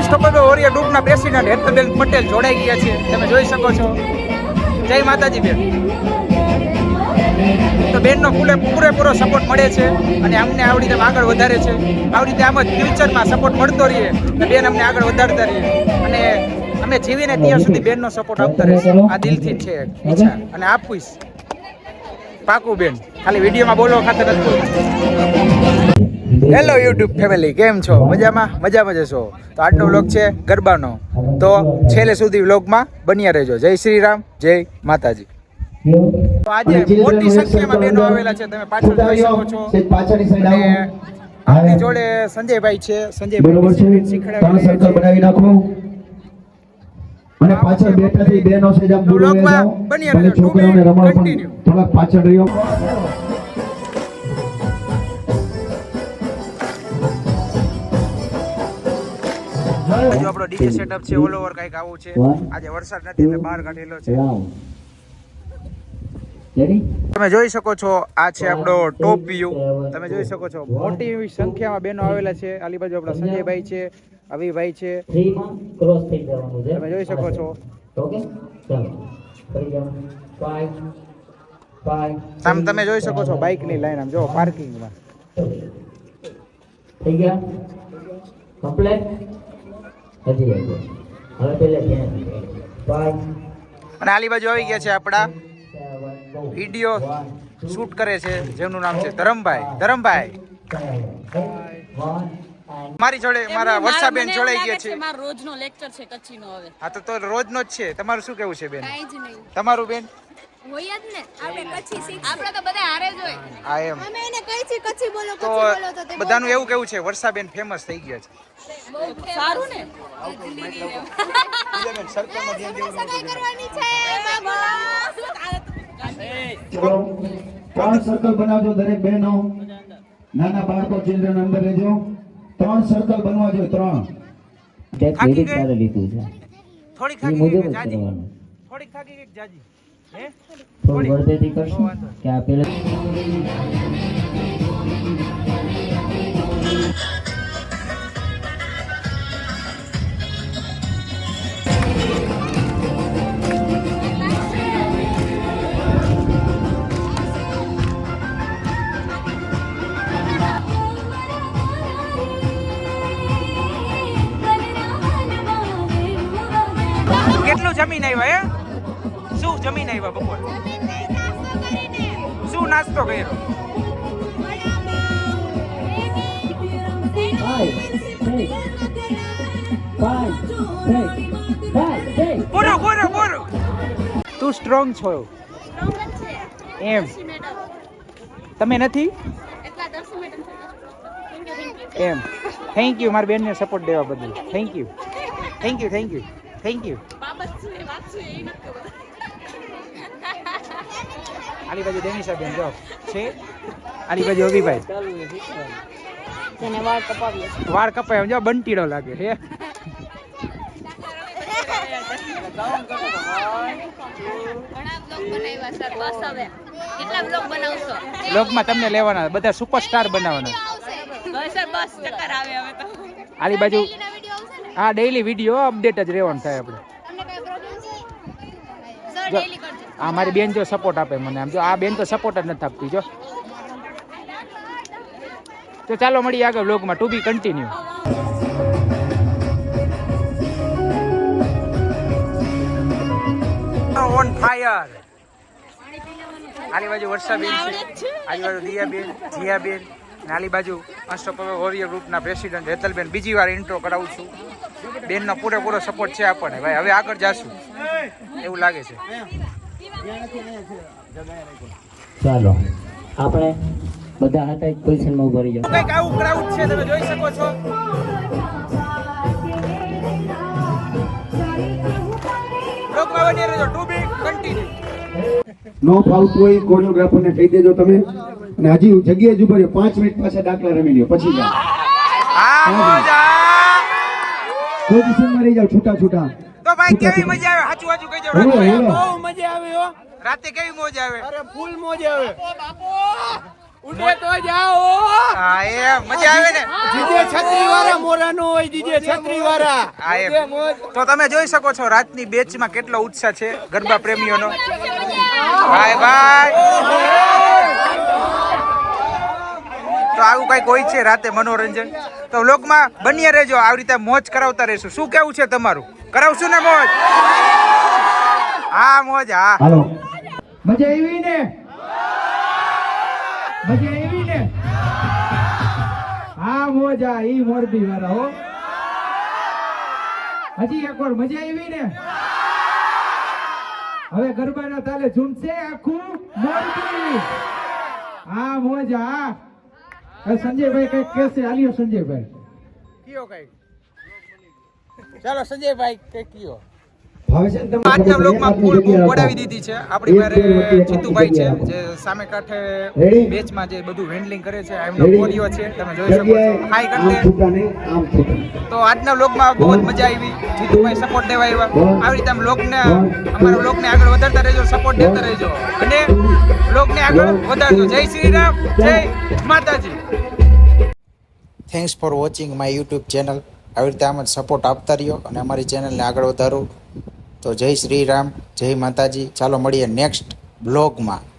Unstoppable Oriya ગ્રુપના president Hetalben Patel જોડાઈ ગયા છે. તમે જોઈ શકો છો. જય માતાજી બેન. તો બેનનો પૂરે પૂરેપૂરો સપોર્ટ મળે છે અને અમને આવી રીતે આગળ વધારે છે. આવી રીતે આમ જ ફ્યુચરમાં સપોર્ટ મળતો રહીએ તો બેન અમને આગળ વધારતા રહીએ. અને અમે જીવીને ત્યાં સુધી બેનનો સપોર્ટ આપતા રહીશું આ દિલથી છે. ઈચ્છા અને આપીશ. પાકું બેન. ખાલી વિડીયોમાં બોલવા ખાતર નથી હેલો યુટ્યુબ ફેમિલી કેમ છો? મજામાં? મજામાં જશો તો આજનો વ્લોગ છે ગરબાનો. તો છેલ્લે સુધી વ્લોગમાં બન્યા રહેજો. જય શ્રી રામ જય માતાજી. તો આજે મોટી સંખ્યામાં બહેનો આવેલા છે. તમે પાછળ જોઈ શકો છો. પાછળની સાઈડ અને આવો. આપણી જોડે સંજયભાઈ છે. સંજયભાઈ શીખડાવી સર્કલ બનાવી નાખો. અને પાછળ બેઠા થઈ બેનો છે જેમ દૂર વહી વ્લોગમાં જાઓ બની ભલે રહેજો. છોકરાઓને રમાડો પણ થોડા પાછળ રહ્યો. હજુ આપણો ડીજે સેટઅપ છે ઓલ ઓવર કંઈક આવું છે આજે વરસાદ નથી એટલે બહાર કાઢેલો છે. તમે જોઈ શકો છો આ છે આપણો ટોપ વ્યૂ તમે જોઈ શકો છો મોટી એવી સંખ્યામાં બહેનો આવેલા છે. આલી બાજુ આપણા સંજયભાઈ છે અવિભાઈ છે. તમે જોઈ શકો છો. આમ તમે જોઈ શકો છો બાઇકની લાઈન આમ જો પાર્કિંગમાં થઈ ગયા? કમ્પ્લેટ હજી આવ્યો હવે પેલે ધ્યાન ફાઈવ અને આલી બાજુ આવી ગયા છે આપણા વીડિયો શૂટ કરે છે જેમનું નામ છે ધરમભાઈ. ધરમભાઈ. મારી જોડે મારા વર્ષાબેન જોડાઈ ગયા છે મારો રોજનો લેક્ચર છે કચ્છીનો હવે. હા તો તો રોજનો જ છે. તમારું શું કેવું છે બેન? કાંઈ જ નહીં. તમારું બેન? હોય જ ને. આપણે કચ્છી શીખ આપણે તો બધા હારે જ હોય. હા એમ. અમે એને કઈ છે કચ્છી બોલો તો કચ્છી બોલો તો તે બધાનું એવું કેવું છે વર્ષાબેન ફેમસ થઈ ગયા છે. સારું ને? બીજા બેન ધ્યાન દેવું સગાઈ કરવાની છે બાબુ. ત્રણ સર્કલ બનાવજો દરેક બહેનો નાના બાળકો ચિલ્ડ્રન અંદર રહેજો. ત્રણ સર્કલ બનવા જોઈએ ત્રણ. ક્રેડિટ કાર્ડ લીધું છે. થાકી ગઈ જાજી? કે જાજી? કરશું. કે આ કેટલું જમીન આવ્યા હે? શું જમીન આવ્યા બપોર? શું નાસ્તો કર્યો? બોલો બોલો બોલો. તું સ્ટ્રોંગ છો? એમ. તમે નથી? એમ. થેન્ક યુ મારી બેનને સપોર્ટ દેવા બદલ. Thank you thank you thank you thank you આલી બાજુ ડેનિશા બેન જો. છે? આલી બાજુ અભિભાઈ તેને વાળ કપાવીએ. વાળ કપાય જો બંટીડો લાગે હે ઘણા બ્લોગ બનાવ્યા સર બસ હવે કેટલા બ્લોગ બનાવશો બ્લોગમાં તમને લેવાના બધા સુપરસ્ટાર બનાવવાના. આવશે બસ સર બસ ચક્કર આવે હવે તો. આલી બાજુ ડેલીના વિડિયો આવશે ને હા ડેઈલી વીડિયો અપડેટ જ રહેવાનું થાય આપણે તમને કઈ પ્રોબ્લેમ છે સર જો, આ મારી બેન જો સપોર્ટ આપે મને. આમ જો આ બેન તો સપોર્ટ જ નથી આપતી જો. તો ચાલો મળીએ આગળ બ્લોગમાં to be continue on fire આલી બાજુ વર્ષાબેન છે. આલી બાજુ દિયાબેન જીયાબેન અને આલી બાજુ અનસ્ટોપેબલ વોરિયર ગ્રુપના પ્રેસિડેન્ટ હેતલબેન. બીજી વાર ઇન્ટ્રો કરાવું છું. બેનનો પૂરેપૂરો સપોર્ટ છે આપણને. ભાઈ હવે આગળ જાશું. એવું લાગે છે. ચાલો. આપણે બધા હતા એક પોઝિશનમાં ઊભા રહી જાવ કંઈક આવું ક્રાઉડ છે તમે જોઈ શકો છો. બ્લોગમાં બની રહેજો ટુ બી કન્ટિન્યુ નો ફાવતું હોય કોરિયોગ્રાફર ને કહી દેજો તમે. અને હજી જગ્યાએ જ ઊભા રહ્યો. પાંચ મિનિટ પાછા દાખલા રમી લ્યો. પછી જાઓ. પોઝિશનમાં રહી જાઓ છૂટા છૂટા તો ભાઈ કેવી મજા આવે? સાચું સાચું કહી જાવ બહુ મજા આવે હો. રાતે કેવી મોજ આવે? અરે ફૂલ મોજ આવે. ઉડે તો જાઓ હા. એ મજા આવે ને. જીજે છત્રી વાળા મોરાનો હોય જીજે છત્રી વાળા હા એમ. તો તમે જોઈ શકો છો રાતની બેચમાં કેટલો ઉત્સાહ છે ગરબા પ્રેમીઓનો. ભાઈ ભાઈ તો આવું કંઈક હોય છે રાતે મનોરંજન. તો લોકમાં બન્યા રહેજો આવી રીતે મોજ કરાવતા રહેશું. શું કેવું છે તમારું? કરાવશું ને મોજ? હા મોજ હા. હાલો. મજા આવી ને? મજા આવી ને? હા મોજા ઈ મોરબી વાળા હો. હજી એક વાર મજા આવી ને? હવે ગરબાના તાલે ઝૂમશે આખું મોરબી હા મોજ આ સંજયભાઈ કંઈક કેસે આલ્યો સંજયભાઈ. કયો કઈ ચાલો સંજયભાઈ કે કયો આજના બ્લોગમાં ફૂલ પડાવી દીધી છે. આપણી જીતુભાઈ છે જે સામે કાંઠે? બેચમાં જે બધું હેન્ડલિંગ કરે છે એમનો કોરિયો છે તમે જોઈ શકો છો. હાઈ આમ કરતે છૂટા નહીં આમ છૂટા તો આજના બ્લોગમાં બહુ જ મજા આવી. જીતુભાઈ સપોર્ટ દેવા આવ્યા. આવી રીતે બ્લોગને અમારા બ્લોગને આગળ વધારતા રહેજો સપોર્ટ દેતા રહેજો. અને બ્લોગને આગળ વધારજો. જય શ્રી રામ જય માતાજી. Thanks for watching my YouTube channel આવી રીતે આમ જ સપોર્ટ આપતા રહ્યો અને અમારી ચેનલને આગળ વધારો. તો જય શ્રી રામ, જય માતાજી. ચાલો મળીએ નેક્સ્ટ બ્લોગમાં